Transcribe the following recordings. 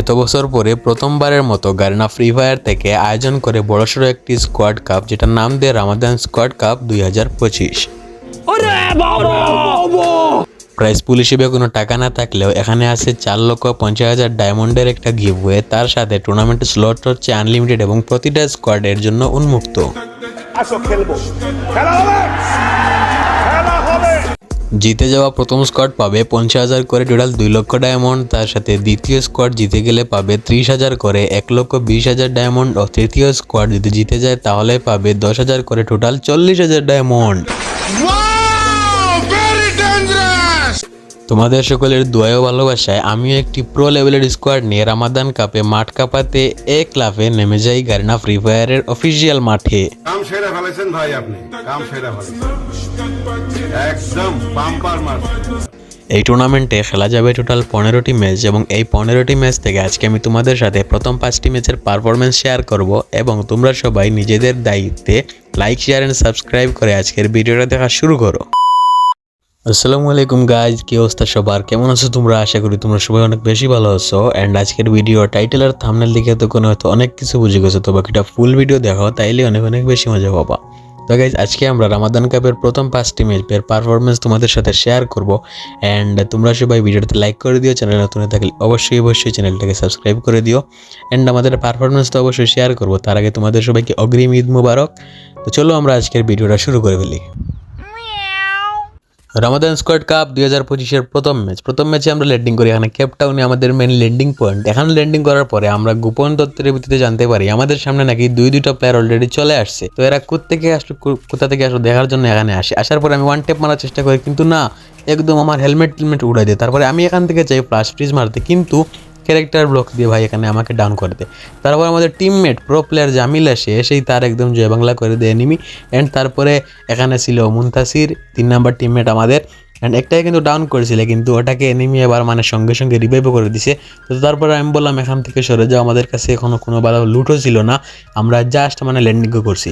এত বছর পরে প্রথমবারের মতো গার্না ফ্রি ফায়ার থেকে আয়োজন করে বড়সড় একটি স্কোয়াড কাপ যেটার নাম দেয় রামাদান স্কোয়াড কাপ দুই হাজার পঁচিশ। প্রাইস পুল হিসেবে কোনো টাকা না থাকলেও এখানে আছে চার লক্ষ পঞ্চাশ হাজার ডায়মন্ডের একটা গিভওয়ে তার সাথে টুর্নামেন্টের স্লট হচ্ছে আনলিমিটেড এবং প্রতিটা স্কোয়াডের জন্য উন্মুক্ত। জিতে যাওয়া প্রথম স্কোয়াড পাবে পঞ্চাশ হাজার করে টোটাল দুই লক্ষ ডায়মন্ড তার সাথে দ্বিতীয় স্কোয়াড জিতে গেলে পাবে ত্রিশ হাজার করে এক লক্ষ বিশ হাজার ডায়মন্ড ও তৃতীয় স্কোয়াড যদি জিতে যায় তাহলে পাবে দশ হাজার করে টোটাল চল্লিশ হাজার ডায়মন্ড তোমাদের সকলের দোয়াও ভালোবাসায় আমিও একটি প্রো লেভেলের স্কোয়াড নিয়ে রামাদান কাপে মাঠ কাপাতে এক ক্লাবে নেমে যাই গারিনা ফ্রি ফায়ারের অফিসিয়াল মাঠে। কাম সেরা ফেলেছেন ভাই আপনি। কাম সেরা একদম এই টুর্নামেন্টে খেলা যাবে টোটাল পনেরোটি ম্যাচ এবং এই পনেরোটি ম্যাচ থেকে আজকে আমি তোমাদের সাথে প্রথম পাঁচটি ম্যাচের পারফরমেন্স শেয়ার করব এবং তোমরা সবাই নিজেদের দায়িত্বে লাইক শেয়ার অ্যান্ড সাবস্ক্রাইব করে আজকের ভিডিওটা দেখা শুরু করো। আসসালামু আলাইকুম গাইজ কি অবস্থা সবার? কেমন আছো তোমরা? আশা করি তোমরা সবাই অনেক বেশি ভালো আছো। অ্যান্ড আজকের ভিডিও টাইটেল আর থামনেল দেখে তো কোনো হয়তো অনেক কিছু বুঝে গেছো, তো বাকিটা ফুল ভিডিও দেখো, তাইলে অনেক অনেক বেশি মজা পাবা। তো গাইজ আজকে আমরা রামাদান কাপের প্রথম পাঁচটি ম্যাচের পারফরমেন্স তোমাদের সাথে শেয়ার করব। অ্যান্ড তোমরা সবাই ভিডিওটাতে লাইক করে দিও চ্যানেল নতুন থাকলে অবশ্যই অবশ্যই চ্যানেলটাকে সাবস্ক্রাইব করে দিও। অ্যান্ড আমাদের পারফরমেন্স তো অবশ্যই শেয়ার করব, তার আগে তোমাদের সবাইকে অগ্রিম ঈদ মুবারক। তো চলো আমরা আজকের ভিডিওটা শুরু করে ফেলি। রামাদান স্কোয়াড কাপ দুই হাজার পঁচিশের প্রথম ম্যাচ প্রথম ম্যাচে আমরা ল্যান্ডিং করি। এখানে কেপটাউনে আমাদের মেন ল্যান্ডিং পয়েন্ট এখানে ল্যান্ডিং করার পরে আমরা গোপন তত্ত্বের ভিত্তিতে জানতে পারি, আমাদের সামনে নাকি দুই, দুইটা প্লেয়ার অলরেডি চলে আসছে। তো এরা কোথেকে আসলো কোথা থেকে আসলো দেখার জন্য এখানে আসে। আসার পরে আমি ওয়ান টেপ মারার চেষ্টা করি, কিন্তু না, একদম আমার হেলমেট টেলমেট উড়াই দেয়। তারপরে আমি এখান থেকে চাই ফ্লাশ ফ্রিজ মারতে। কিন্তু ক্যারেক্টার ব্লক দিয়ে ভাই এখানে আমাকে ডাউন করে দেয়। তারপর আমাদের টিমমেট প্রো প্লেয়ার জামিল আসে সেই তার একদম জয় বাংলা করে দেয় এনিমি অ্যান্ড তারপরে এখানে ছিল মুনতাসির, তিন নাম্বার টিমমেট আমাদের অ্যান্ড একটাই কিন্তু ডাউন করেছিল, কিন্তু ওটাকে এনিমি এবার মানে সঙ্গে সঙ্গে রিভাইভও করে দিছে। তো তারপরে আমি বললাম, এখান থেকে সরে যাও, আমাদের কাছে এখনও কোনো ভালো লুটও ছিল না, আমরা জাস্ট মানে ল্যান্ডিংও করছি।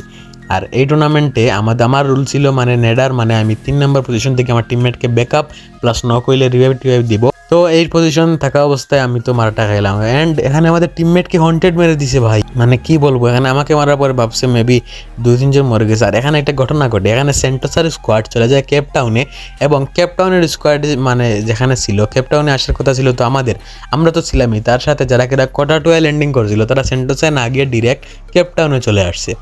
আর এই টুর্নামেন্টে আমাদের আমার রুল ছিল মানে নেডার মানে আমি তিন নম্বর পজিশন থেকে আমার টিমমেটকে ব্যাকআপ প্লাস নক হইলে রিভাইভ টিভাইভ দিব। তো এই পজিশন থাকা অবস্থায় আমি তো মারাটা খাইলাম। অ্যান্ড এখানে আমাদের টিমমেটকে হন্টেড মেরে দিছে ভাই। মানে কি বলব, এখানে আমাকে মারার পরে ভাবছে মেবি দুই তিনজন মরে গেছে। আর এখানে একটা ঘটনা ঘটে। এখানে সেন্টোসার স্কোয়াড চলে যায় কেপটাউনে এবং কেপটাউনের স্কোয়াড মানে যেখানে ছিল কেপটাউনে আসার কথা ছিল তো আমাদের। আমরা তো ছিলামই। তার সাথে যারা কেরা কটা কটাটোয়া ল্যান্ডিং করেছিল, তারা সেন্টোসায় না গিয়ে ডিরেক্ট কেপটাউনে চলে আসছে।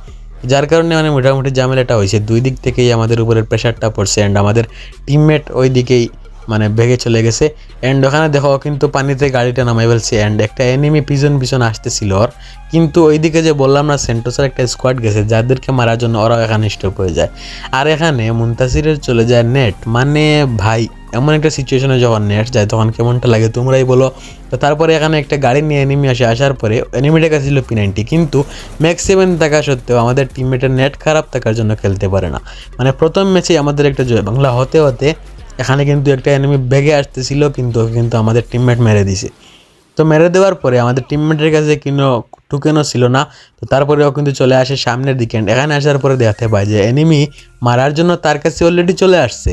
যার কারণে মানে মোটামুটি ঝামেলাটা হয়েছে। দুই দিক থেকেই আমাদের উপরের প্রেশারটা পড়ছে। অ্যান্ড আমাদের টিমমেট ওই দিকেই মানে ভেগে চলে গেছে। অ্যান্ড ওখানে দেখো, কিন্তু পানিতে গাড়িটা নামাই ফেলছে। অ্যান্ড একটা এনিমি পিছন পিছন আসতেছিল ওর। কিন্তু ওইদিকে যে বললাম না সেন্টোসের একটা স্কোয়াড গেছে, যাদেরকে মারার জন্য ওরাও এখানে স্টপ হয়ে যায়। আর এখানে মুন্তাসিরের চলে যায় নেট মানে ভাই, এমন একটা সিচুয়েশনে যখন নেট যায়, তখন কেমনটা লাগে তোমরাই বলো। তো তারপরে এখানে একটা গাড়ি নিয়ে এনিমি আসে, আসার পরে এনিমিটার কাছে ছিল পি নাইনটি কিন্তু ম্যাক্স সেভেন থাকা সত্ত্বেও আমাদের টিমমেটের নেট খারাপ থাকার জন্য খেলতে পারে না। মানে প্রথম ম্যাচে আমাদের একটা জয় বাংলা হতে হতে এখানে কিন্তু একটা এনিমি বেগে আসতেছিল, কিন্তু কিন্তু আমাদের টিমমেট মেরে দিছে। তো মেরে দেওয়ার পরে আমাদের টিমমেটের কাছে কোনো টুকেনও ছিল না। তো তারপরেও কিন্তু চলে আসে সামনের দিকে। এখানে আসার পরে দেখতে পাই যে এনিমি মারার জন্য তার কাছে অলরেডি চলে আসছে।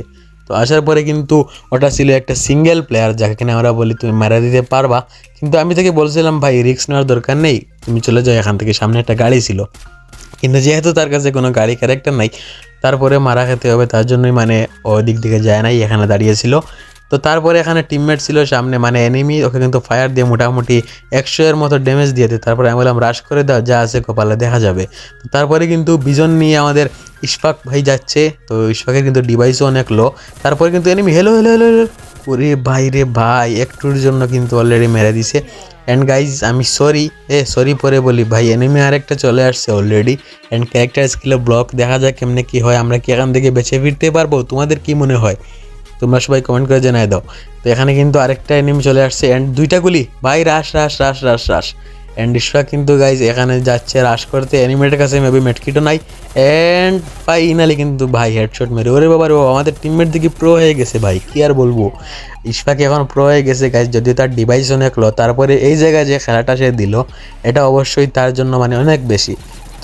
তো আসার পরে কিন্তু ওটা ছিল একটা সিঙ্গেল প্লেয়ার যাকে কিনা আমরা বলি তুমি মারা দিতে পারবা। কিন্তু আমি তাকে বলছিলাম, ভাই রিক্স নেওয়ার দরকার নেই। তুমি চলে যাও, এখান থেকে সামনে একটা গাড়ি ছিল। কিন্তু যেহেতু তার কাছে কোনো গাড়ি ক্যারেক্টার নাই তারপরে মারা খেতে হবে, তার জন্যই মানে ওদিক দিকে যায় নাই, এখানে দাঁড়িয়েছিল। তো তারপরে এখানে টিমমেট ছিল সামনে মানে এনিমি ওকে কিন্তু ফায়ার দিয়ে মোটামুটি একশো এর মতো ড্যামেজ দিয়ে দেয়। তারপরে আমি বললাম রাশ করে দাও, যা আছে কপালে, দেখা যাবে। তো তারপরে কিন্তু বিজন নিয়ে আমাদের ইস্পাক ভাই যাচ্ছে, তো ইস্পাকের কিন্তু ডিভাইসও অনেক লো তারপরে কিন্তু enemy hello hello hello hello ওরে ভাই রে ভাই, একটুর জন্য কিন্তু অলরেডি মেরে দিছে। অ্যান্ড গাইজ আমি সরি এ সরি পরে বলি, ভাই এনিমি আরেকটা চলে আসছে অলরেডি অ্যান্ড ক্যারেক্টার স্কিলে ব্লক দেখা যায় কেমনে কি হয়, আমরা কি এখান থেকে বেছে ফিরতে পারব, তোমাদের কি মনে হয়? তোমরা সবাই কমেন্ট করে জানাই দাও। তো এখানে কিন্তু আরেকটা এনিমি চলে আসছে অ্যান্ড দুইটা গুলি, ভাই রাস রাস রাস রাস রাশ অ্যান্ড ইশরা কিন্তু গাইজ এখানে যাচ্ছে রাশ করতে। অ্যানিমেটের কাছে মেবি মেটকিটও নাই। অ্যান্ড ফাইনালি কিন্তু ভাই হেডশট মেরে। ওরে বাবা রে আমাদের টিমমেট দিকে প্রো হয়ে গেছে ভাই, কী আর বলব? ইশফাকে এখন প্রো হয়ে গেছে গাইজ যদি তার ডিভাইস অনেক লো, তারপরে এই জায়গায় যে খেলাটা সে দিল, এটা অবশ্যই তার জন্য মানে অনেক বেশি।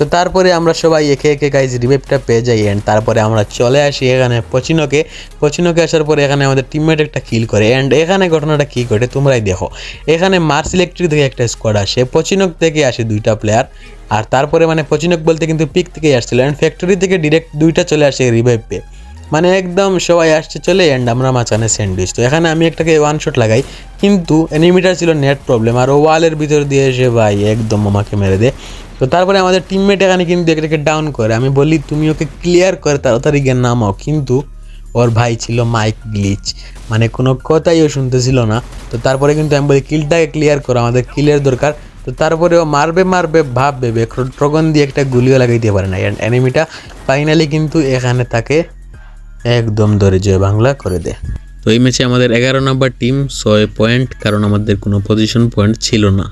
তো তারপরে আমরা সবাই একে একে গাইজ রিভাইভটা পেয়ে যাই অ্যান্ড তারপরে আমরা চলে আসি এখানে পচিনোকে। পচিনোকে আসার পরে এখানে আমাদের টিমমেট একটা কিল করে অ্যান্ড এখানে ঘটনাটা কী ঘটে তোমরাই দেখো। এখানে মার্স ইলেকট্রিক থেকে একটা স্কোয়াড আসে, পচিনক থেকে আসে দুইটা প্লেয়ার আর তারপরে মানে পচিনক বলতে কিন্তু পিক থেকেই আসছিল অ্যান্ড ফ্যাক্টরি থেকে ডিরেক্ট দুইটা চলে আসে রিভাইভ পেয়ে মানে একদম সবাই আসছে, চলে অ্যান্ড আমরা মাঝখানে স্যান্ডউইচ তো এখানে আমি একটাকে ওয়ান শট লাগাই, কিন্তু এনিমিটার ছিল নেট প্রবলেম আর ওয়ালের ভিতর দিয়ে এসে ভাই একদম আমাকে মেরে দেয় তো তারপরে আমাদের টিমমেট এখানে কিন্তু একটাকে ডাউন করে। আমি বলি, তুমি ওকে ক্লিয়ার করে তাড়াতাড়ি গিয়ে নামাও। কিন্তু ওর ভাই ছিল মাইক গ্লিচ মানে কোনো কথাই ও শুনতেছিল না। তো তারপরে কিন্তু আমি বলি, কিলটাকে ক্লিয়ার করো, আমাদের কিলের দরকার। তো তারপরে ও মারবে মারবে ভাব ভেবে ট্রগন দিয়ে একটা গুলিও লাগাইতে পারে না অ্যান্ড এনিমিটা ফাইনালি কিন্তু এখানে তাকে একদম ধরে জয় বাংলা করে দেয় তো এই ম্যাচে আমাদের এগারো নম্বর টিম ছয় পয়েন্ট কারণ আমাদের কোনো পজিশন পয়েন্ট ছিল না।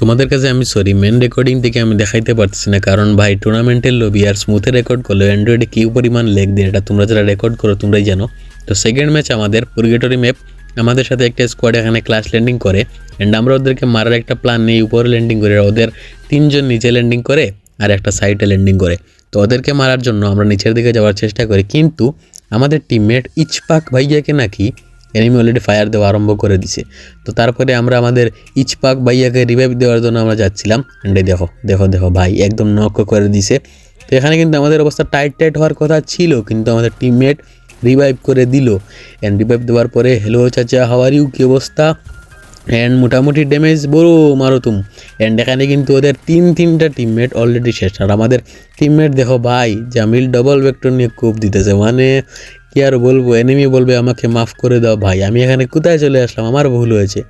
তোমাদের কাছে আমি সরি মেন রেকর্ডিং থেকে আমি দেখাইতে পারতেছি না কারণ ভাই টুর্নামেন্টের লবি আর স্মুথে রেকর্ড করলে অ্যান্ড্রয়েডে কী পরিমাণ লেগ দেয় এটা তোমরা যারা রেকর্ড করো তোমরাই জানো। তো সেকেন্ড ম্যাচ আমাদের পুরগেটরি ম্যাপ আমাদের সাথে একটা স্কোয়াড এখানে ক্লাস ল্যান্ডিং করে অ্যান্ড আমরা ওদেরকে মারার একটা প্ল্যান নেই উপরে ল্যান্ডিং করে ওদের তিনজন নিচে ল্যান্ডিং করে আর একটা সাইডে ল্যান্ডিং করে। তো ওদেরকে মারার জন্য আমরা নিচের দিকে যাওয়ার চেষ্টা করি। কিন্তু আমাদের টিমমেট ইচপাক ভাইয়াকে নাকি এনিমি অলরেডি ফায়ার দেওয়া আরম্ভ করে দিছে। তো তারপরে আমরা আমাদের ইচপাক ভাইয়াকে রিভাইভ দেওয়ার জন্য আমরা যাচ্ছিলাম। এই দেখো দেখো দেখো ভাই একদম নক করে দিছে। তো এখানে কিন্তু আমাদের অবস্থা টাইট টাইট হওয়ার কথা ছিল, কিন্তু আমাদের টিমমেট রিভাইভ করে দিল। অ্যান্ড রিভাইভ দেওয়ার পরে হ্যালো চাচা হাওয়ার ইউ কি অবস্থা? অ্যান্ড মোটামুটি ড্যামেজ বড় মারো তুম অ্যান্ড এখানে কিন্তু ওদের তিন তিনটা টিমমেট অলরেডি শেষ। আর আমাদের টিমমেট দেখো ভাই, জামিল ডবল ভেক্টর নিয়ে কোপ দিতেছে। মানে কি আর বলব এনিমি বলবে আমাকে মাফ করে দাও ভাই। আমি এখানে কোথায় চলে আসলাম? আমার ভুল হয়েছে।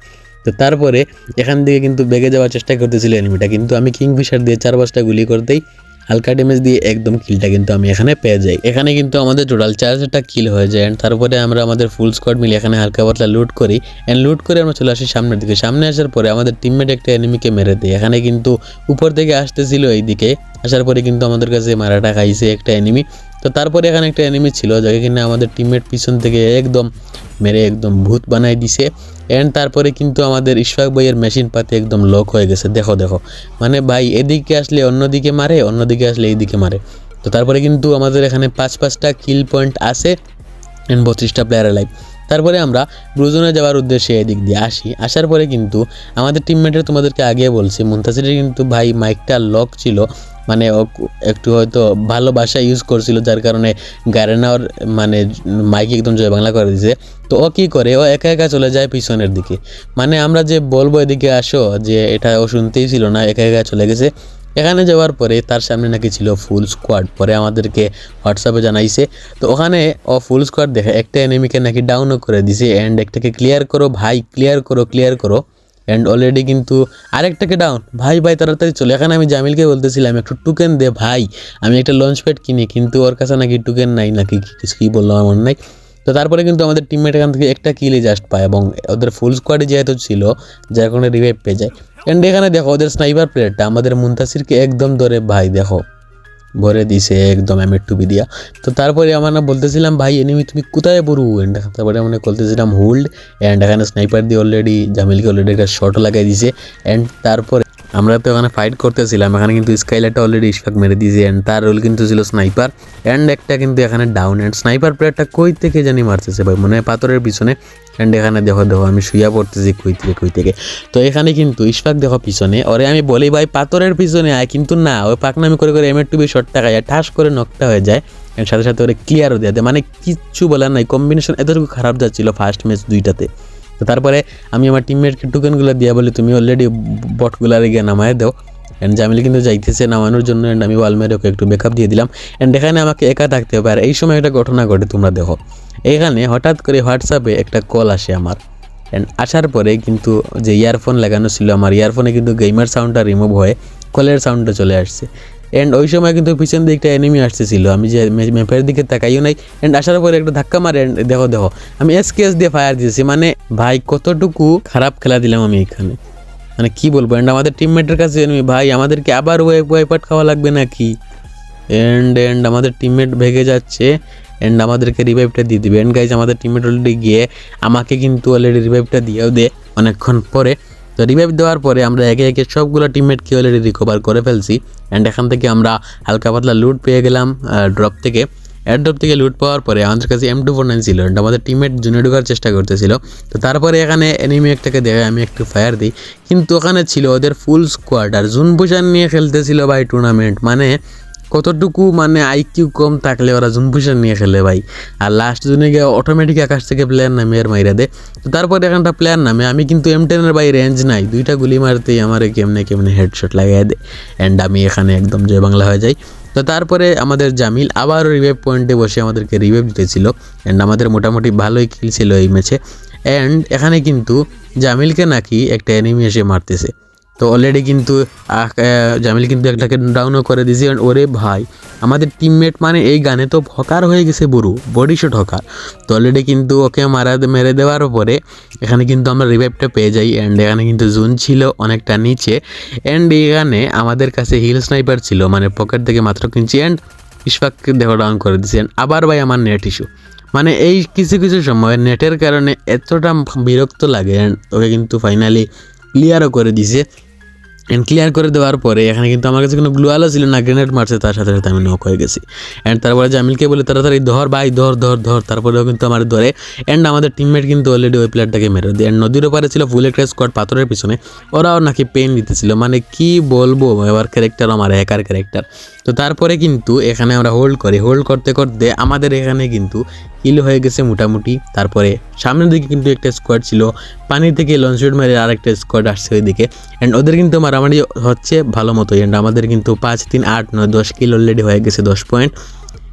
তো তারপরে এখান থেকে কিন্তু বেগে যাওয়ার চেষ্টা করতেছিল এনিমিটা কিন্তু আমি কিংফিশার দিয়ে চার পাঁচটা গুলি করতেই হালকা ড্যামেজ দিয়ে একদম কিলটা কিন্তু আমি এখানে পেয়ে যাই। এখানে কিন্তু আমাদের টোটাল চার্জটা কিল হয়ে যায় অ্যান্ড তারপরে আমরা আমাদের ফুল স্কোয়াড মিলে এখানে হালকা পাতলা লুট করি অ্যান্ড লুট করে আমরা চলে আসি সামনের দিকে। সামনে আসার পরে আমাদের টিমমেট একটা এনিমিকে মেরে দেয়। এখানে কিন্তু উপর থেকে আসতেছিল এইদিকে, আসার পরে কিন্তু আমাদের কাছে মারাটা খাইছে একটা এনিমি তো তারপরে এখানে একটা এনিমি ছিল যাকে কিনা আমাদের টিমমেট পিছন থেকে একদম মেরে একদম ভূত বানাই দিছে। অ্যান্ড তারপরে কিন্তু আমাদের ইশফাক ভাইয়ের মেশিন পাতি একদম লক হয়ে গেছে। দেখো দেখো। মানে ভাই, এদিকে আসলে অন্যদিকে মারে, অন্যদিকে আসলে এইদিকে মারে। তো তারপরে কিন্তু আমাদের এখানে পাঁচ, পাঁচটা কিল পয়েন্ট আছে অ্যান্ড বত্রিশটা প্লেয়ার লাইভ তারপরে আমরা ব্রুজনে যাওয়ার উদ্দেশ্যে এদিক দিয়ে আসি। আসার পরে কিন্তু আমাদের টিমমেটের তোমাদেরকে আগে বলছি, মুন্তাসিরের কিন্তু ভাই মাইকটা লক ছিল। মানে একটু হয়তো ভালো ভাষা ইউজ করছিল, যার কারণে গারেনার মানে মাইক একদম জয় বাংলা করে দিছে। তো ও কী করে? ও একা একা চলে যায় পিছনের দিকে। মানে আমরা যে বলব এদিকে আসো, যে এটা ও শুনতেই ছিল না, একা একা চলে গেছে। এখানে যাওয়ার পরে তার সামনে নাকি ছিল ফুল স্কোয়াড পরে আমাদেরকে হোয়াটসঅ্যাপে জানাইছে। তো ওখানে ও ফুল স্কোয়াড দেখে, একটা এনিমিকে নাকি ডাউনও করে দিছে। অ্যান্ড একটাকে ক্লিয়ার করো, ভাই ক্লিয়ার করো ক্লিয়ার করো। অ্যান্ড অলরেডি কিন্তু আরেকটাকে ডাউন ভাই ভাই, তাড়াতাড়ি চলে। এখানে আমি জামিলকে বলতেছিলাম, একটু টুকেন দে ভাই। আমি একটা লঞ্চ প্যাড কিনি, কিন্তু ওর কাছে নাকি টুকেন নাই, নাকি কিছু, কী বললাম আমার নাই। তো তারপরে কিন্তু আমাদের টিমমেট এখান থেকে একটা কিলে জাস্ট পায় এবং ওদের ফুল স্কোয়াডে যেহেতু ছিল, যার কারণে রিভাইভ পেয়ে যায়। অ্যান্ড এখানে দেখো, ওদের স্নাইপার প্লেয়ারটা আমাদের মুন্তাসিরকে একদম ধরে, ভাই, দেখো ভরে দিছে, একদম আমি টুপি দিয়া। তো তারপরে আমার না বলতেছিলাম, ভাই এনিমি তুমি কোথায় পড়ু? এন্ড তারপরে আমরা বলতেছিলাম হোল্ড অ্যান্ড এখানে স্নাইপার দিয়ে অলরেডি জামিলকে অলরেডি একটা শর্ট লাগাই দিছে। অ্যান্ড তারপরে আমরা তো ওখানে ফাইট করতেছিলাম, এখানে কিন্তু স্কাইলারটা অলরেডি ইশফাক মেরে দিয়েছে অ্যান্ড তার রোল কিন্তু ছিল স্নাইপার অ্যান্ড একটা কিন্তু এখানে ডাউন অ্যান্ড স্নাইপার প্লেয়ারটা কই থেকে জানি মারতেছে ভাই? মনে হয় পাথরের পিছনে অ্যান্ড এখানে দেখো দেখো, আমি শুয়া পড়তেছি কই থেকে কই থেকে। তো এখানে কিন্তু ইশফাক দেখো পিছনে, ওরে আমি বলি ভাই পাথরের পিছনে আয়, কিন্তু না, ওই পাকনামি করে করে এমের টুবি শটটা খায় ঠাস করে নকটা হয়ে যায় এর সাথে সাথে ওরে ক্লিয়ারও দেওয়া দেয়। মানে কিচ্ছু বলার নাই কম্বিনেশন এতটুকু খারাপ যাচ্ছিল ফার্স্ট ম্যাচ দুইটাতে। তো তারপরে আমি আমার টিমমেটকে টোকেনগুলো দিয়ে বলি, তুমি অলরেডি বটগুলারে গিয়ে নামায় দাও। অ্যান্ড জামিল কিন্তু যাইতেছে নামানোর জন্য অ্যান্ড আমি ওয়ালমেরে ওকে একটু ব্যাকআপ দিয়ে দিলাম। অ্যান্ড এখানে আমাকে একা থাকতে হবে, আর এই সময় একটা ঘটনা ঘটে, তোমরা দেখো। এখানে হঠাৎ করে হোয়াটসঅ্যাপে একটা কল আসে আমার। অ্যান্ড আসার পরে কিন্তু যে ইয়ারফোন লাগানো ছিল, আমার ইয়ারফোনে কিন্তু গেমার সাউন্ডটা রিমুভ হয়ে কলের সাউন্ডটা চলে আসছে। অ্যান্ড ওই সময় কিন্তু পিছন দিকে একটা এনিমি আসতেছিল। আমি যে ম্যাপের দিকে তাকাইও নাই। অ্যান্ড আসার পরে একটা ধাক্কা মারে দেখো দেখো আমি এসকেএস দিয়ে ফায়ার দিয়েছি। মানে ভাই কতটুকু খারাপ খেলা দিলাম আমি এখানে। মানে কি বলব? অ্যান্ড আমাদের টিমমেটের কাছে enemy, ভাই আমাদেরকে আবার ওয়েপ ওয়াইপাট খাওয়া লাগবে নাকি? অ্যান্ড অ্যান্ড আমাদের টিমমেট ভেগে যাচ্ছে। অ্যান্ড আমাদেরকে রিভাইভটা দিয়ে দিবে। এন্ড গাইজ আমাদের টিমমেট অলরেডি গিয়ে আমাকে কিন্তু অলরেডি রিভাইভটা দিয়েও দে অনেকক্ষণ পরে। তো রিভাইভ দেওয়ার পরে আমরা একে একে সবগুলো টিমমেটকে অলরেডি রিকভার করে ফেলছি অ্যান্ড এখান থেকে আমরা হালকা পাতলা লুট পেয়ে গেলাম ড্রপ থেকে। এয়ার ড্রপ থেকে লুট পাওয়ার পরে আমাদের কাছে এম টু ফোর নাইন ছিল and আমাদের টিমমেট জুনে ঢোকার চেষ্টা করতেছিল। তো তারপরে এখানে এনিমি একটাকে দেখে আমি একটু ফায়ার দিই। কিন্তু ওখানে ছিল ওদের ফুল স্কোয়াড আর জুন পুষার নিয়ে খেলতেছিল ভাই টুর্নামেন্ট মানে কতটুকু মানে আইকিউ কম থাকলে ওরা পুষার নিয়ে খেলে ভাই। আর লাস্ট জুনে গিয়ে অটোমেটিক আকাশ থেকে প্লেয়ার নামে আর মাইরা দে। তো তারপরে এখানটা প্লেয়ার নামে। আমি কিন্তু এম টেনের বাই রেঞ্জ নাই। দুইটা গুলি মারতেই আমার কেমনে কেমনে হেডশট লাগাই দেয় অ্যান্ড আমি এখানে একদম জয় বাংলা হয়ে যাই। তো তারপরে আমাদের জামিল আবার রিভাইভ পয়েন্টে বসে আমাদেরকে রিভাইভ দিতেছিল। অ্যান্ড আমাদের মোটামুটি ভালোই কিল ছিল এই ম্যাচে অ্যান্ড এখানে কিন্তু জামিলকে নাকি একটা এনিমি এসে মারতেছে। তো অলরেডি কিন্তু জামিল কিন্তু একটাকে ডাউনও করে দিয়েছে। ওরে ভাই, আমাদের টিমমেট মানে এই গানে তো হকার হয়ে গেছে বুড়ো বডি শট হকার। তো অলরেডি কিন্তু ওকে মারা, মেরে দেওয়ার পরে এখানে কিন্তু আমরা রিভাইভটা পেয়ে যাই। অ্যান্ড এখানে কিন্তু জুন ছিল অনেকটা নিচে। অ্যান্ড এখানে আমাদের কাছে হিল স্নাইপার ছিল মানে পকেট থেকে মাত্র কিনছি। অ্যান্ড ইশফাককে দেখো ডাউন করে দিয়েছি। And আবার ভাই আমার নেট ইস্যু মানে এই কিছু কিছু সময় নেটের কারণে এতটা বিরক্ত লাগে। And ওকে কিন্তু ফাইনালি ক্লিয়ারও করে দিছে অ্যান্ড ক্লিয়ার করে দেওয়ার পরে এখানে কিন্তু আমার কাছে কোনো গ্লু আলো ছিল না গ্রেনেড মারছে, তার সাথে সাথে আমি নক হয়ে গেছি। অ্যান্ড তারপরে জামিলকে বলে, তাড়াতাড়ি ধর ভাই, ধর ধর ধর। তারপরেও কিন্তু আমার ধরে। অ্যান্ড আমাদের টিমমেট কিন্তু অলরেডি ওই প্লেয়ারটাকে মেরে দেয় অ্যান্ড নদীর ওপারে ছিল ফুল একটা স্কোয়াড পাথরের পিছনে। ওরাও নাকি পেন দিতেছিল মানে কি বলব, এবার ক্যারেক্টার আমার একার ক্যারেক্টার তো তারপরে কিন্তু এখানে আমরা হোল্ড করি। হোল্ড করতে করতে আমাদের এখানে কিন্তু কিল হয়ে গেছে মোটামুটি। তারপরে সামনের দিকে কিন্তু একটা স্কোয়াড ছিল। পানি থেকে লঞ্চ শুট মেরে আরেকটা স্কোয়াড আসছে ওইদিকে। অ্যান্ড ওদের কিন্তু মারামারি হচ্ছে ভালো মতোই। অ্যান্ড আমাদের কিন্তু পাঁচ, তিন, আট, নয়, দশ কিল অলরেডি হয়ে গেছে দশ পয়েন্ট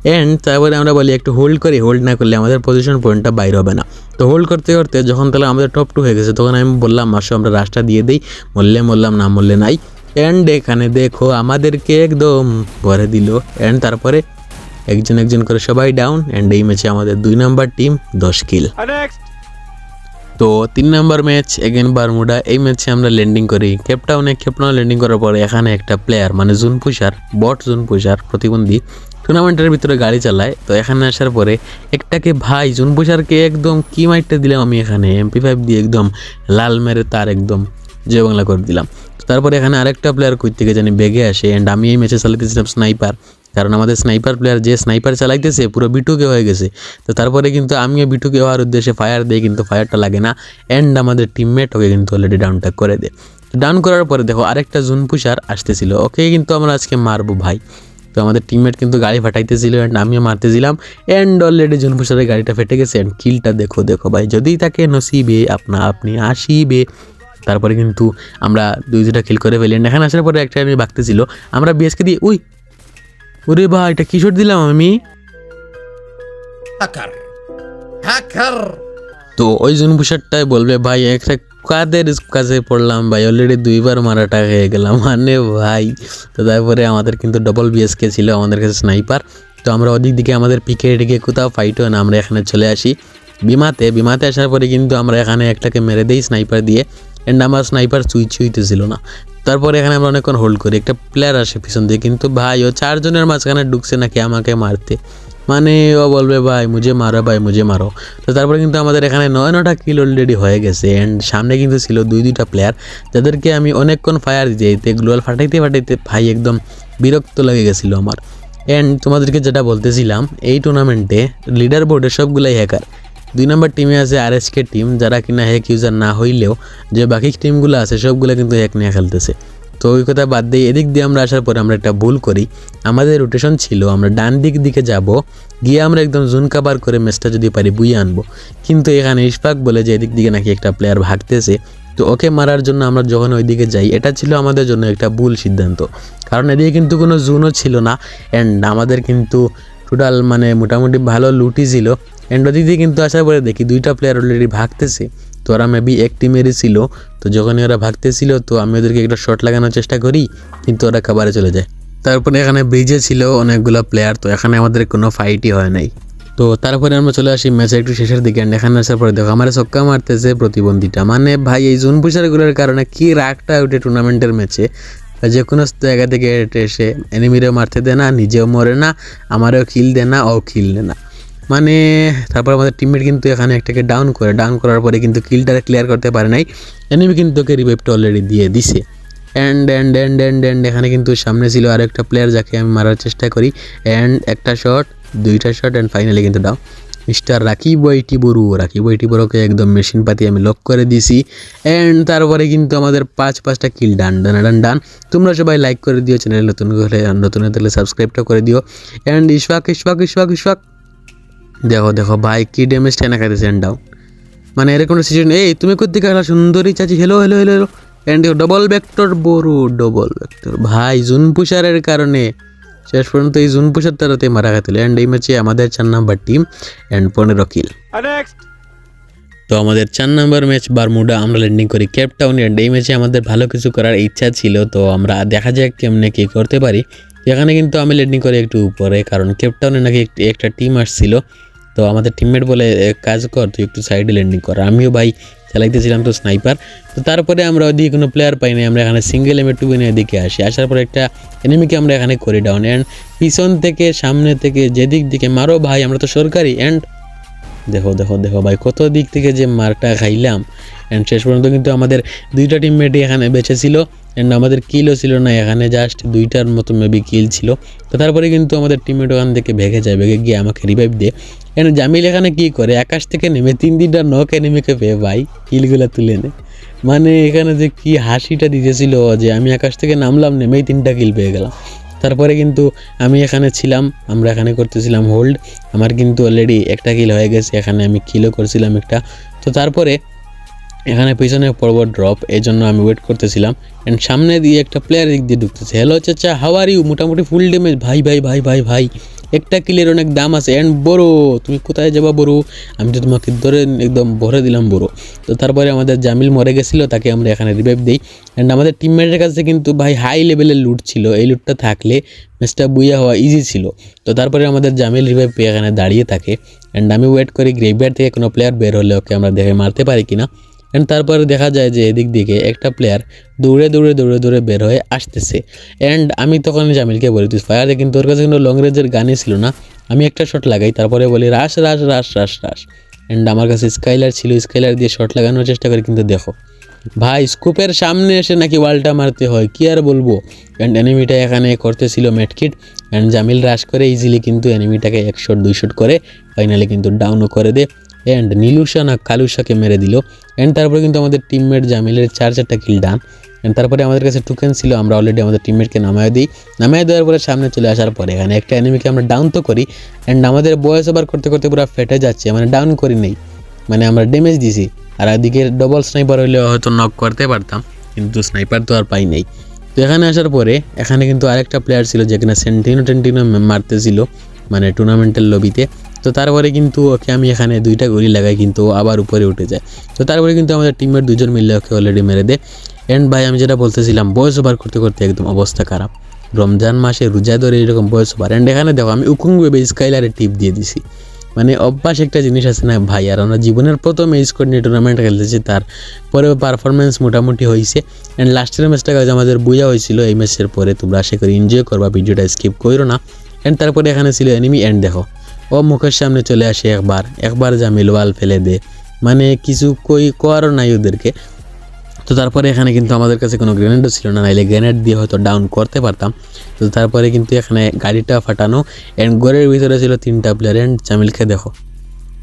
অ্যান্ড তারপরে আমরা বলি একটু হোল্ড করি। হোল্ড না করলে আমাদের পজিশন পয়েন্টটা বাইর হবে না। তো হোল্ড করতে করতে যখন তাহলে আমাদের টপ টু হয়ে গেছে, তখন আমি বললাম আসো আমরা রাস্তা দিয়ে দিই। মরলে মরলাম, না মরলে নাই। অ্যান্ড এখানে দেখো আমাদেরকে একদম ভরে দিল। অ্যান্ড তারপরে একজন একজন করে সবাই ডাউন অ্যান্ড এই ম্যাচে আমাদের দুই নাম্বার টিম দশ কিল তো তিন নাম্বার ম্যাচ এগেন বারমুডা এই ম্যাচে আমরা ল্যান্ডিং করি। কেপটাউনে কেপটাউনে ল্যান্ডিং করার পরে এখানে একটা প্লেয়ার মানে জুন পুষার বট জুন পুষার প্রতিবন্ধী টুর্নামেন্টের ভিতরে গাড়ি চালায়। তো এখানে আসার পরে একটাকে ভাই জুন পুষারকে একদম কি মাইটটা দিলাম আমি এখানে? এমপি ফাইভ দিয়ে একদম লাল মেরে তার একদম জয় বাংলা করে দিলাম। তারপরে এখানে আরেকটা প্লেয়ার কই থেকে জানি বেগে আসে অ্যান্ড আমি এই ম্যাচে চালাইতেছিলাম স্নাইপার কারণ আমাদের স্নাইপার প্লেয়ার যে স্নাইপার চালাইতেছে, পুরো বিটুকে হয়ে গেছে। তো তারপরে কিন্তু আমিও বিটুকে হওয়ার উদ্দেশ্যে ফায়ার দিই, কিন্তু ফায়ারটা লাগে না অ্যান্ড আমাদের টিমমেট ওকে কিন্তু অলরেডি ডাউনটা করে দেয়। তো ডাউন করার পরে দেখো, আরেকটা জুন পুষার আসতেছিল। ওকে কিন্তু আমরা আজকে মারবো ভাই। তো আমাদের টিমমেট কিন্তু গাড়ি ফাটাইতেছিল অ্যান্ড আমিও মারতেছিলাম অ্যান্ড অলরেডি জুন পুষারের গাড়িটা ফেটে গেছে অ্যান্ড কিলটা দেখো দেখো ভাই। যদি তাকে নসিবে, আপনা, আপনি আসিবে তারপরে কিন্তু আমরা দুই দুটা কিল করে ফেলি। এখানে আসার পরে একটা আমি বাগতেছিল আমরা বিএসকে দিয়ে উই ওরে ভাই এটা কিশোর দিলাম আমি। তো ওই জন বুসারটাই বলবে ভাই একটা কাদের কাছে পড়লাম ভাই? অলরেডি দুইবার মারাটা হয়ে গেলাম। মানে ভাই। তো তারপরে আমাদের কিন্তু ডবল বিএসকে ছিল আমাদের কাছে স্নাইপার তো আমরা ওদিক দিকে আমাদের পিকে টিকে কোথাও ফাইট হয় না আমরা এখানে চলে আসি। বিমাতে বিমাতে আসার পরে কিন্তু আমরা এখানে একটাকে মেরে দিই স্নাইপার দিয়ে। অ্যান্ড আমার স্নাইপার চুই চুইতেছিল না। তারপরে এখানে আমরা অনেকক্ষণ হোল্ড করি। একটা প্লেয়ার আসে পিছন দিয়ে, কিন্তু ভাই, ও চারজনের মাঝখানে ঢুকছে নাকি আমাকে মারতে? মানে ও বলবে, ভাই, মুঝে মারো, ভাই, মুঝে মারো। তো তারপরে কিন্তু আমাদের এখানে নয় নটা কিল অলরেডি হয়ে গেছে। অ্যান্ড সামনে কিন্তু ছিল দুই, দুইটা প্লেয়ার যাদেরকে আমি অনেকক্ষণ ফায়ার দিতে দিতে গ্লোয়াল ফাটাইতে ফাটাইতে ভাই একদম বিরক্ত লেগে গেছিল আমার। অ্যান্ড তোমাদেরকে যেটা বলতেছিলাম, এই টুর্নামেন্টে লিডার বোর্ডে সবগুলাই হ্যাকার দুই নম্বর টিমে আছে আর কে টিম যারা কিনা হ্যাক ইউজার না হইলেও যে বাকি টিমগুলো আছে সবগুলো কিন্তু হ্যাক নিয়ে খেলতেছে। তো ওই কথা বাদ দিয়ে এদিক দিয়ে আমরা আসার পরে আমরা একটা ভুল করি। আমাদের রোটেশন ছিল, আমরা ডান দিক দিকে যাব, গিয়ে আমরা একদম জুন কাবার করে ম্যাচটা যদি পারি বুয়ে আনব। কিন্তু এখানে ইশফাক বলে যে এদিক দিকে নাকি একটা প্লেয়ার ভাগতেছে, তো ওকে মারার জন্য আমরা যখন ওইদিকে যাই, এটা ছিল আমাদের জন্য একটা ভুল সিদ্ধান্ত। কারণ এদিকে কিন্তু কোনো জুনও ছিল না অ্যান্ড আমাদের কিন্তু টোটাল মানে মোটামুটি ভালো লুটি ছিল। অ্যান্ড ওদিক কিন্তু আসার পরে দেখি দুইটা প্লেয়ার অলরেডি ভাগতেছে। তো ওরা মেবি এক টিমেরই ছিল। তো যখনই ওরা ভাগতেছিল, তো আমি ওদেরকে একটা শট লাগানোর চেষ্টা করি, কিন্তু ওরা খাবারে চলে যায়। তারপরে এখানে ব্রিজে ছিল অনেকগুলো প্লেয়ার তো এখানে আমাদের কোনো ফাইটই হয় নাই। তো তারপরে আমরা চলে আসি ম্যাচের একটু শেষের দিকে এখানে আসার পরে দেখো আমার ছক্কা মারতেছে প্রতিবন্ধীটা। মানে ভাই, এই জুন পুষারগুলোর কারণে কি রাগটা উঠে টুর্নামেন্টের ম্যাচে যে কোনো জায়গা থেকে এসে এনিমিরেও মারতে দেয় না, নিজেও মরে না, আমারও খিল দেয় না, ও খিল দেয় না। মানে তারপর আমাদের টিমমেট কিন্তু এখানে একটাকে ডাউন করে ডাউন করার পরে কিন্তু কিলটা ক্লিয়ার করতে পারে নাই। এনিমি কিন্তু ওকে রিভাইভটা অলরেডি দিয়ে দিছে। And and and and and এখানে কিন্তু সামনে ছিল আর একটা প্লেয়ার যাকে আমি মারার চেষ্টা করি। অ্যান্ড একটা শট দুইটা শট অ্যান্ড ফাইনালি কিন্তু ডাউন মিস্টার রাকিব ওয়াইটি বড়ু রাকিব ওয়াইটি বড়ুকে একদম মেশিন পাতি আমি লক করে দিছি। অ্যান্ড তারপরে কিন্তু আমাদের পাঁচ, পাঁচটা কিল ডান ডান ডান ডান তোমরা সবাই লাইক করে দিও চ্যানেল নতুন হলে নতুন হলে সাবস্ক্রাইবটা করে দিও। অ্যান্ড ইশফাক ইশফাক ইশফাক ইশফাক। দেখো দেখো ভাই কি ড্যামেজ টেনা খাইতেছে এন্ড ডাউন মানে এরকম একটা সিচুয়েশন এই তুমি কোথা থেকে সুন্দরী চাচি? Hello hello hello hello and double vector Baru double vector ভাই জুন পুষারের কারণে শেষ পর্যন্ত এই জুন পুষার তারাতে মারা গেছিল। অ্যান্ড এই ম্যাচে আমাদের চার নাম্বার টিম অ্যান্ড পনেরো কিল তো আমাদের চার নাম্বার ম্যাচ বারমুডা আমরা ল্যান্ডিং করি ক্যাপটাউন অ্যান্ড এই ম্যাচে আমাদের ভালো কিছু করার ইচ্ছা ছিল। তো আমরা দেখা যাক কেমনে কী করতে পারি। এখানে কিন্তু আমি ল্যান্ডিং করি একটু উপরে কারণ কেপটাউনে নাকি একটা টিম আসছিল। তো আমাদের টিমমেট বলে কাজ কর, তুই একটু সাইডে ল্যান্ডিং কর। আমিও ভাই চালাইতেছিলাম তো স্নাইপার তো তারপরে আমরা ওদিকে কোনো প্লেয়ার পাই নাই, আমরা এখানে সিঙ্গেল এমে টু এনে এদিকে আসি। আসার পরে একটা এনিমিকে আমরা এখানে করি ডাউন অ্যান্ড পিছন থেকে, সামনে থেকে, যেদিক দিকে মারো ভাই, আমরা তো সরকারি। অ্যান্ড দেখো দেখো দেখো ভাই, কত দিক থেকে যে মারটা খাইলাম। অ্যান্ড শেষ পর্যন্ত কিন্তু আমাদের দুইটা টিমমেটই এখানে বেঁচে ছিল। অ্যান্ড আমাদের কিলও ছিল না, এখানে জাস্ট দুইটার মতো মেবি কিল ছিল। তো তারপরে কিন্তু আমাদের টিমমেট ওখান থেকে ভেগে যায়, ভেগে গিয়ে আমাকে রিভাইভ দিয়ে। অ্যান্ড জামিল এখানে কী করে, আকাশ থেকে নেমে, তিন তিনটা নখ এনিমিকে পেয়ে ভাই কিলগুলো তুলে নে মানে এখানে যে কি হাসিটা দিতেছিল যে আমি আকাশ থেকে নামলাম, নেমেই তিনটা কিল পেয়ে গেলাম। তারপরে কিন্তু আমি এখানে ছিলাম, আমরা এখানে করতেছিলাম হোল্ড আমার কিন্তু অলরেডি একটা কিল হয়ে গেছে, এখানে আমি কিলও করছিলাম একটা। তো তারপরে এখানে পিছনে পড়ব ড্রপ এই জন্য আমি ওয়েট করতেছিলাম। অ্যান্ড সামনে দিয়ে একটা প্লেয়ার দিক দিয়ে ঢুকতেছে। হ্যালো চাচা হাওয়ার ইউ মোটামুটি ফুল ড্যামেজ ভাই ভাই ভাই ভাই ভাই। একটা কিলের অনেক দাম আছে। অ্যান্ড বড়ো, তুমি কোথায় যাবা বড়ো? আমি তো তোমাকে ধরে একদম ভরে দিলাম বড়ো। তো তারপরে আমাদের জামিল মরে গেছিল, তাকে আমরা এখানে রিভাইভ দিই। অ্যান্ড আমাদের টিমমেটের কাছে কিন্তু ভাই হাই লেভেলের লুট ছিল। এই লুটটা থাকলে ম্যাচটা বুইয়া হওয়া ইজি ছিল। তো তারপরে আমাদের জামিল রিভাইভ পেয়ে এখানে দাঁড়িয়ে থাকে। অ্যান্ড আমি ওয়েট করি গ্রেভিয়ার থেকে কোনো প্লেয়ার বের হলে ওকে আমরা দেখে মারতে পারি কিনা। অ্যান্ড তারপরে দেখা যায় যে এদিক দিকে একটা প্লেয়ার দৌড়ে দৌড়ে দৌড়ে দৌড়ে বের হয়ে আসতেছে। অ্যান্ড আমি তখন জামিলকে বলি, তুই ফায়ারে কিন্তু ওর কাছে কিন্তু লং রেঞ্জের গানই ছিল না। আমি একটা শট লাগাই, তারপরে বলি রাস রাস রাস রাস রাস অ্যান্ড আমার কাছে স্কাইলার ছিল স্কাইলার দিয়ে শট লাগানোর চেষ্টা করি, কিন্তু দেখো, ভাই স্কুপের সামনে এসে নাকি ওয়ালটা মারতে হয়, কি আর বলব? অ্যান্ড এনিমিটা এখানে করতেছিল ম্যাটকিট অ্যান্ড জামিল রাশ করে ইজিলি কিন্তু এনিমিটাকে এক শট দুই শট করে ফাইনালি কিন্তু ডাউনও করে দে। অ্যান্ড নীলুষা না কালুষাকে মেরে দিল। অ্যান্ড তারপরে কিন্তু আমাদের টিমমেট জামিলের চার চারটা কিল ডান অ্যান্ড তারপরে আমাদের কাছে টুকেন ছিল, আমরা অলরেডি আমাদের টিমমেটকে নামায় দিই। নামায় দেওয়ার পরে সামনে চলে আসার পরে এখানে একটা এনিমিকে আমরা ডাউন তো করি। অ্যান্ড আমাদের বয়স ওভার করতে করতে পুরো ফেটে যাচ্ছে মানে ডাউন করি নেই। মানে আমরা ড্যামেজ দিছি। আর একদিকে ডবল স্নাইপার হইলে হয়তো নক করতে পারতাম, কিন্তু স্নাইপার তো আর পাই নাই। তো এখানে আসার পরে এখানে কিন্তু আরেকটা প্লেয়ার ছিল যেখানে সেন্টিনো টেন্টিনো মারতেছিল মানে টুর্নামেন্টের লবিতে তো তারপরে কিন্তু ওকে আমি এখানে দুইটা গুলি লাগাই কিন্তু আবার উপরে উঠে যায়। তো তারপরে কিন্তু আমাদের টিমের দুজন মিললে ওকে অলরেডি মেরে দেয়। অ্যান্ড ভাই, আমি যেটা বলতেছিলাম বয়স ওভার করতে করতে একদম অবস্থা খারাপ। রমজান মাসে রোজা ধরে এরকম বয়স ওভার অ্যান্ড এখানে দেখো, আমি উকুং ভেবে স্কাইলারে টিপ দিয়ে দিছি। মানে অভ্যাস একটা জিনিস আছে না ভাই, আর আমরা জীবনের প্রথম এই স্কোর নিয়ে টুর্নামেন্ট খেলতেছি, তার পরে পারফরমেন্স মোটামুটি হয়েছে অ্যান্ড লাস্টের ম্যাচটা কাজ আমাদের বোঝা হয়েছিল, এই ম্যাচের পরে তোমরা আশা করি এনজয় করবা, ভিডিওটা স্কিপ করো না। অ্যান্ড তারপরে এখানে ছিল এনিমি অ্যান্ড দেখো ও মুখের সামনে চলে আসে একবার। একবার জামিল ওয়াল ফেলে দে। মানে কিছু কই কোয়ারও নাই ওদেরকে। তো তারপরে এখানে কিন্তু আমাদের কাছে কোনো গ্রেনেডও ছিল না। নাইলে গ্রেনেড দিয়ে হয়তো ডাউন করতে পারতাম। তো তারপরে কিন্তু এখানে গাড়িটা ফাটানো। অ্যান্ড ঘরের ভিতরে ছিল তিনটা প্লেয়ার অ্যান্ড জামিলকে দেখো।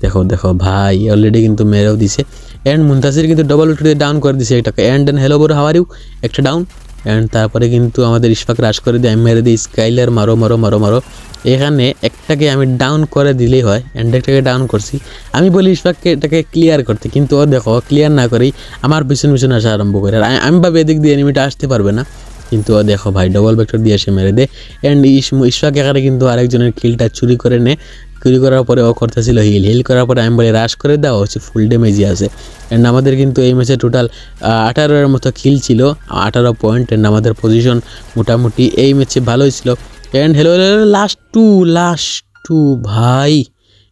দেখো দেখো, ভাই অলরেডি কিন্তু মেরেও দিছে। অ্যান্ড মুন্তাসির কিন্তু ডবল উঠে ডাউন করে দিছে। এটাকে অ্যান্ড অ্যান্ড হ্যালো বড় হাওয়ারিউ একটা ডাউন অ্যান্ড তারপরে কিন্তু আমাদের ইশফাক রাশ করে দিয়ে আমি মেরে দিই, স্কাইলার মারো মারো মারো মারো। এখানে একটাকে আমি ডাউন করে দিলেই হয় অ্যান্ড একটাকে ডাউন করছি। আমি বলি ইশফাককে এটাকে ক্লিয়ার করতে, কিন্তু ও দেখো ক্লিয়ার না করেই আমার পিছন পিছন আসা আরম্ভ করে। আর আমি- ভাবি এদিক দিয়ে এনিমিটা আসতে পারবে না, কিন্তু ও দেখো ভাই ডবল ভেক্টর দিয়ে এসে মেরে দে। অ্যান্ড ইশফাক এখানে কিন্তু আরেকজনের কিলটা চুরি করে নে তৈরি করার পরে ও করতেছিল হিল। হিল করার পরে আমি বলি, রাশ করে দেওয়া হচ্ছে ফুল ড্যামেজই আছে। অ্যান্ড আমাদের কিন্তু এই ম্যাচে টোটাল আঠারোর মতো কিল ছিল, আঠারো পয়েন্ট অ্যান্ড আমাদের পজিশন মোটামুটি এই ম্যাচে ভালোই ছিল। And hello last two last two ভাই,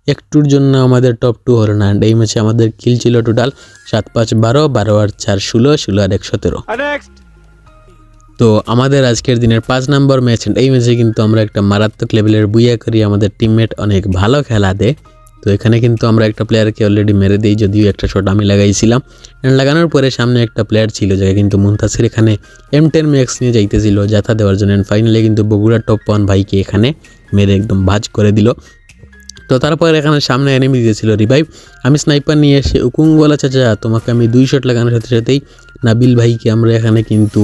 একটুর জন্য আমাদের টপ টু হলো না। এই ম্যাচে আমাদের কিল ছিল টোটাল সাত পাঁচ বারো বারো আর চার ষোলো ষোলো আর এক সতেরো। তো আমাদের আজকের দিনের পাঁচ নম্বর ম্যাচ এই ম্যাচে কিন্তু আমরা একটা মারাত্মক লেভেলের বুইয়া করি। আমাদের টিমমেট অনেক ভালো খেলা দেয়। তো এখানে কিন্তু আমরা একটা প্লেয়ারকে অলরেডি মেরে দিই, যদিও একটা শট আমি লাগাইছিলাম। And লাগানোর পরে সামনে একটা প্লেয়ার ছিল, যাকে কিন্তু মুনতাসির এখানে এম টেন ম্যাক্স নিয়ে যাইতেছিল, যাতা দেওয়ার জন্য। ফাইনালি কিন্তু বগুড়া টপ ওয়ান ভাইকে এখানে মেরে একদম ভাজ করে দিল। তো তারপর এখানে সামনে এনিমি দিয়েছিল রিভাইভ আমি স্নাইপার নিয়ে এসে, উকুং চাচা, তোমাকে আমি দুই শট লাগানোর সাথে সাথেই নাবিল ভাইকে আমরা এখানে কিন্তু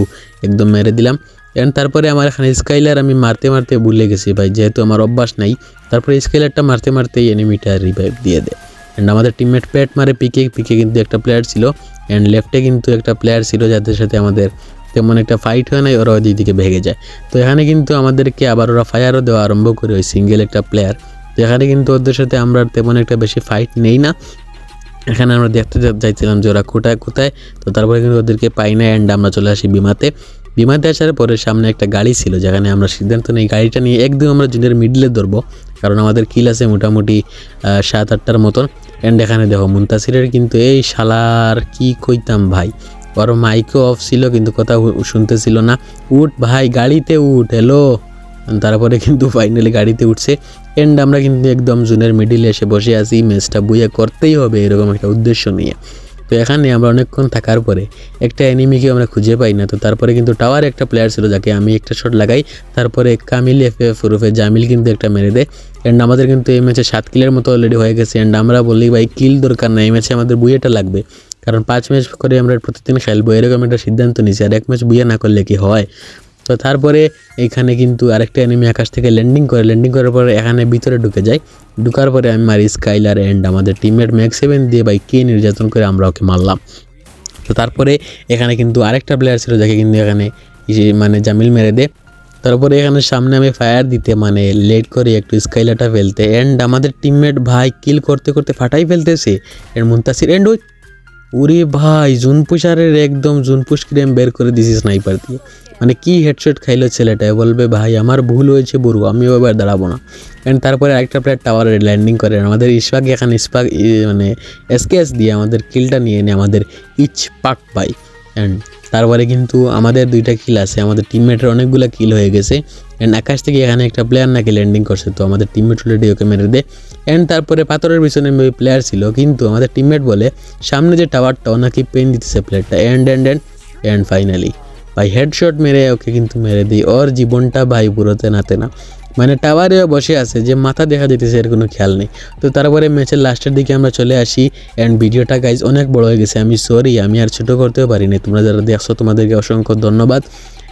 একদম মেরে দিলাম। অ্যান্ড তারপরে আমার এখানে স্কাইলার আমি মারতে মারতে ভুলে গেছি ভাই, যেহেতু আমার অভ্যাস নাই। তারপরে স্কাইলারটা মারতে, মারতেই এনিমিটা রিভাইভ দিয়ে দেয়। অ্যান্ড আমাদের টিমমেট প্যাট মারে পিকে পিকে কিন্তু একটা প্লেয়ার ছিল। অ্যান্ড লেফটে কিন্তু একটা প্লেয়ার ছিল যাদের সাথে আমাদের তেমন একটা ফাইট হয় নাই ওরা ওই দিকে ভেঙে যায়। তো এখানে কিন্তু আমাদেরকে আবার ওরা ফায়ারও দেওয়া আরম্ভ করে ওই সিঙ্গেল একটা প্লেয়ার তো এখানে কিন্তু ওদের সাথে আমরা তেমন একটা বেশি ফাইট নেই না। এখানে আমরা দেখতে যাইছিলাম যে ওরা কোথায় কোথায়। তো তারপরে কিন্তু ওদেরকে পাই না অ্যান্ড আমরা চলে আসি বিমাতে। বিমাতে আসার পরে সামনে একটা গাড়ি ছিল যেখানে আমরা সিদ্ধান্ত নেই। গাড়িটা নিয়ে একদম আমরা জুনের মিডলে ধরবো। কারণ আমাদের কিল আছে মোটামুটি সাত আটটার মতন। অ্যান্ড এখানে দেখো মুন্তাসিরের কিন্তু এই শালার কি কইতাম ভাই। ওর মাইকও অফ ছিল কিন্তু কথা শুনতেছিল না। উঠ ভাই, গাড়িতে উঠ হ্যালো তারপরে কিন্তু ফাইনালি গাড়িতে উঠছে। এন্ড আমরা কিন্তু একদম জুনের মিডিলে এসে বসে আছি ম্যাচটা বুইয়া করতেই হবে এরকম একটা উদ্দেশ্য নিয়ে। তো এখানে আমরা অনেকক্ষণ থাকার পরে একটা এনিমিকে আমরা খুঁজে পাই না। তো তারপরে কিন্তু টাওয়ার একটা প্লেয়ার ছিল যাকে আমি একটা শট লাগাই, তারপরে কামিল এফ এফ জামিল কিন্তু একটা মেরে দেয়। অ্যান্ড আমাদের কিন্তু এই ম্যাচে সাত কিলের মতো অলরেডি হয়ে গেছে। অ্যান্ড আমরা বলি, ভাই কিল দরকার না এই ম্যাচে আমাদের বুয়েটা লাগবে। কারণ পাঁচ ম্যাচ করে আমরা প্রতিদিন খেলব, এরকম একটা সিদ্ধান্ত নিয়েছি। আর এক ম্যাচ বুয়ে না করলে কি হয়? তো তারপরে এখানে কিন্তু আরেকটা এনিমি আকাশ থেকে ল্যান্ডিং করে। ল্যান্ডিং করার পরে এখানে ভিতরে ঢুকে যায়। ঢুকার পরে আমি মারি স্কাইলার অ্যান্ড আমাদের টিমমেট ম্যাক্স সেভেন দিয়ে ভাই কে নির্যাতন করে আমরা ওকে মারলাম। তো তারপরে এখানে কিন্তু আরেকটা প্লেয়ার ছিল যাকে কিন্তু এখানে মানে জামিল মেরে দে। তারপরে এখানে সামনে আমি ফায়ার দিতে মানে লেট করে একটু স্কাইলারটা ফেলতে। অ্যান্ড আমাদের টিমমেট ভাই কিল করতে করতে ফাটাই ফেলতেছে। এর মুন্তাসির। অ্যান্ড ওই ওরে ভাই জুন পুষারের একদম জুন ক্রেম বের করে দিছি স্নাইপার দিয়ে। মানে কি হেডশট খাইলো ছেলেটা? বলবে, ভাই, আমার ভুল হয়েছে বড়ু, আমিও এবার দাঁড়াবো না। অ্যান্ড তারপরে আরেকটা প্লেয়ার টাওয়ারে ল্যান্ডিং করে আমাদের ইশফাক এখানে ইস্পাক মানে এসকেএস দিয়ে আমাদের কিলটা নিয়ে এনে আমাদের ইচ পাক পাই অ্যান্ড তারপরে কিন্তু আমাদের দুইটা কিল আছে, আমাদের টিমমেটের অনেকগুলো কিল হয়ে গেছে অ্যান্ড আকাশ থেকে এখানে একটা প্লেয়ার নাকি ল্যান্ডিং করছে, তো আমাদের টিমমেট অলরেডি ওকে মেরে দেয় অ্যান্ড তারপরে পাথরের পিছনে ওই প্লেয়ার ছিল, কিন্তু আমাদের টিমমেট বলে, সামনে যে টাওয়ারটা ও নাকি পেন দিতেছে প্লেয়ারটা and and and and finally ভাই হেডশট মেরে ওকে কিন্তু মেরে দিই, ওর জীবনটা ভাই পুরোতে নাতে না। মানে টাওয়ারে বসে আছে যে মাথা দেখা যেতেছে এর কোনো খেয়াল নেই। তো তারপরে ম্যাচের লাস্টের দিকে আমরা চলে আসি। অ্যান্ড ভিডিওটা গাইজ অনেক বড় হয়ে গেছে। আমি সরি আমি আর ছোটো করতেও পারিনি। তোমরা যারা দেখছ, তোমাদেরকে অসংখ্য ধন্যবাদ।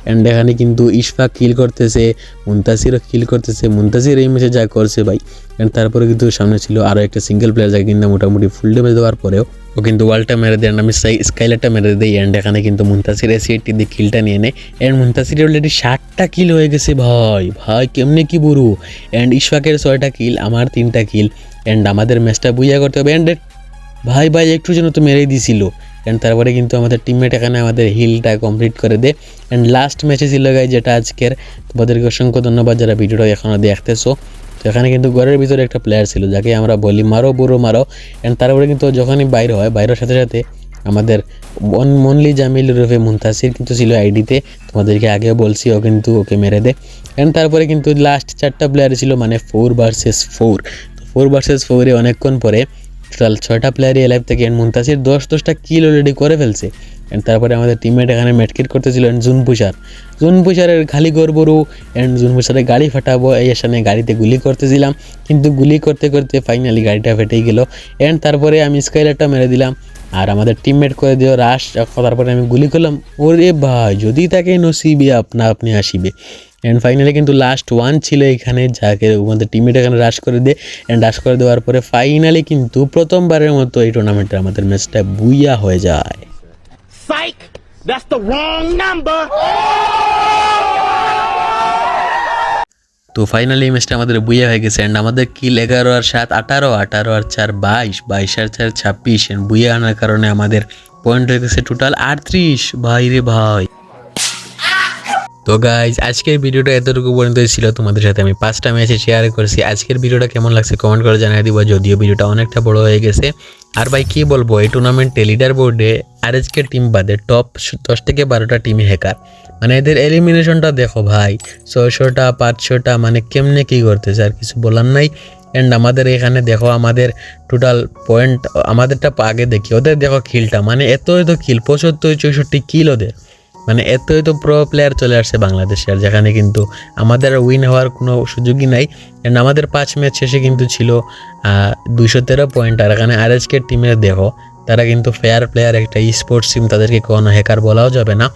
অ্যান্ড এখানে কিন্তু ইশফাক কিল করতেছে, মুন্তাসিরও কিল করতেছে, মুন্তাসির এই ম্যাচে যা করছে ভাই। অ্যান্ড তারপরে কিন্তু সামনে ছিল আরও একটা সিঙ্গেল প্লেয়ার যাকে কিন্তু মোটামুটি ফুল ডেমেজ দেওয়ার পরেও ও কিন্তু ওয়ালটা মেরে দেয় আমি স্কাইলারটা মেরে দিই। অ্যান্ড এখানে কিন্তু মুন্তাসির এসে এটি দিয়ে কিলটা নিয়ে নেয়। অ্যান্ড মুন্তাসির অলরেডি ষাটটা কিল হয়ে গেছে ভাই। ভাই, কেমনে কি বুড়ু অ্যান্ড ইশফাকের ছয়টা কিল আমার তিনটা কিল অ্যান্ড আমাদের ম্যাচটা বুঝিয়া করতে হবে। অ্যান্ড ভাই ভাই, একটু যেন তো মেরেই দিছিল। অ্যান্ড তারপরে কিন্তু আমাদের টিমমেট এখানে আমাদের হিলটা কমপ্লিট করে দেয় অ্যান্ড লাস্ট ম্যাচে ছিল গাই যেটা আজকের, তোমাদেরকে অসংখ্য ধন্যবাদ যারা ভিডিওটা এখনও দেখতেছো। তো এখানে কিন্তু ঘরের ভিতরে একটা প্লেয়ার ছিল, যাকে আমরা বলি মারো, বুড়ো মারো। অ্যান্ড তারপরে কিন্তু যখনই বাইরে হয়, বাইরের সাথে সাথে আমাদের মনলি জামিল রুফে মুন্তাসির কিন্তু ছিল আইডিতে তোমাদেরকে আগেও বলছি, ও কিন্তু ওকে মেরে দেয় অ্যান্ড তারপরে কিন্তু লাস্ট চারটা প্লেয়ার ছিল মানে four versus four four versus ফোরে অনেকক্ষণ পরে টোটাল ছয়টা প্লেয়ারই এলাইভ থেকে অ্যান্ড মুন্তাসির দশ দশটা কিল অলরেডি করে ফেলছে। অ্যান্ড তারপরে আমাদের টিমমেট এখানে মেটকিট করতেছিল অ্যান্ড জুন পুষার জুন পুষারের খালি গড়বড়ু অ্যান্ড জুন পুষারের গাড়ি ফাটাবো, এই সামনে গাড়িতে গুলি করতেছিলাম। কিন্তু গুলি করতে করতে ফাইনালি গাড়িটা ফেটেই গেল। অ্যান্ড তারপরে আমি স্কাইলারটা মেরে দিলাম। আর আমাদের টিমমেট করে দিও রাশ তারপরে আমি গুলি করলাম ওরে ভাই, যদি তাকে নসিবে আপনা, আপনি আসিবে অ্যান্ড ফাইনালি কিন্তু লাস্ট ওয়ান ছিল এখানে, যাকে আমাদের টিমমেট এখানে রাশ করে দেয় অ্যান্ড রাশ করে দেওয়ার পরে ফাইনালি কিন্তু প্রথমবারের মতো এই টুর্নামেন্টে আমাদের ম্যাচটা বুইয়া হয়ে যায়! That's the wrong number! তো ফাইনালি ম্যাচটা আমাদের বুইয়া হয়ে গেছে অ্যান্ড আমাদের কিল এগারো আর সাত, আঠারো আঠারো আর চার, বাইশ বাইশ আর চার, ছাব্বিশ অ্যান্ড বুইয়া আনার কারণে আমাদের পয়েন্ট হয়ে গেছে টোটাল আটত্রিশ। ভাই রে ভাই। তো গাইজ আজকের ভিডিওটা এতটুকু পর্যন্ত ছিল। তোমাদের সাথে আমি পাঁচটা ম্যাচে শেয়ার করছি। আজকের ভিডিওটা কেমন লাগছে কমেন্ট করে জানিয়ে দিব। যদিও ভিডিওটা অনেকটা বড় হয়ে গেছে। আর ভাই, কি বলব, এই টুর্নামেন্টে লিডার বোর্ডে আর এজকে টিম বাদে টপ দশ থেকে বারোটা টিমই হ্যাকার মানে এদের এলিমিনেশনটা দেখো ভাই, ছয়শোটা, পাঁচশোটা মানে কেমনে কি করতেছে আর কিছু বলার নাই। অ্যান্ড আমাদের এখানে দেখো, আমাদের টোটাল পয়েন্ট আমাদেরটা আগে দেখি। ওদের দেখো খিলটা মানে এত এত খিল, পঁচাত্তর, চৌষট্টি কিল ওদের। মানে এতই তো প্রো প্লেয়ার চলে আসছে বাংলাদেশে আর যেখানে কিন্তু আমাদের উইন হওয়ার কোনো সুযোগই নাই। অ্যান্ড আমাদের পাঁচ ম্যাচ শেষে কিন্তু ছিল দুশো তেরো পয়েন্ট আর এখানে আর এসকের টিমের দেখো তারা কিন্তু ফেয়ার প্লেয়ার একটা স্পোর্টস টিম তাদেরকে কোনো হ্যাকার বলাও যাবে না।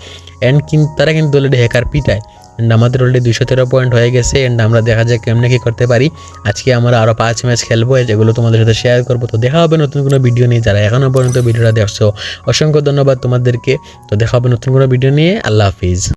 অ্যান্ড কিন্তু তারা কিন্তু অলরেডি হ্যাকার পিটায়। অ্যান্ড আমাদের অলরেডি দুশো তেরো পয়েন্ট হয়ে গেছে অ্যান্ড আমরা দেখা যায় কেমনে কী করতে পারি। আজকে আমরা আরও পাঁচ ম্যাচ খেলব, যেগুলো তোমাদের সাথে শেয়ার করব। তো দেখা হবে নতুন কোনো ভিডিও নিয়ে। যারা এখনও পর্যন্ত ভিডিওটা দেখছ, অসংখ্য ধন্যবাদ তোমাদেরকে। তো দেখা হবে নতুন কোনো ভিডিও নিয়ে। আল্লাহ হাফিজ।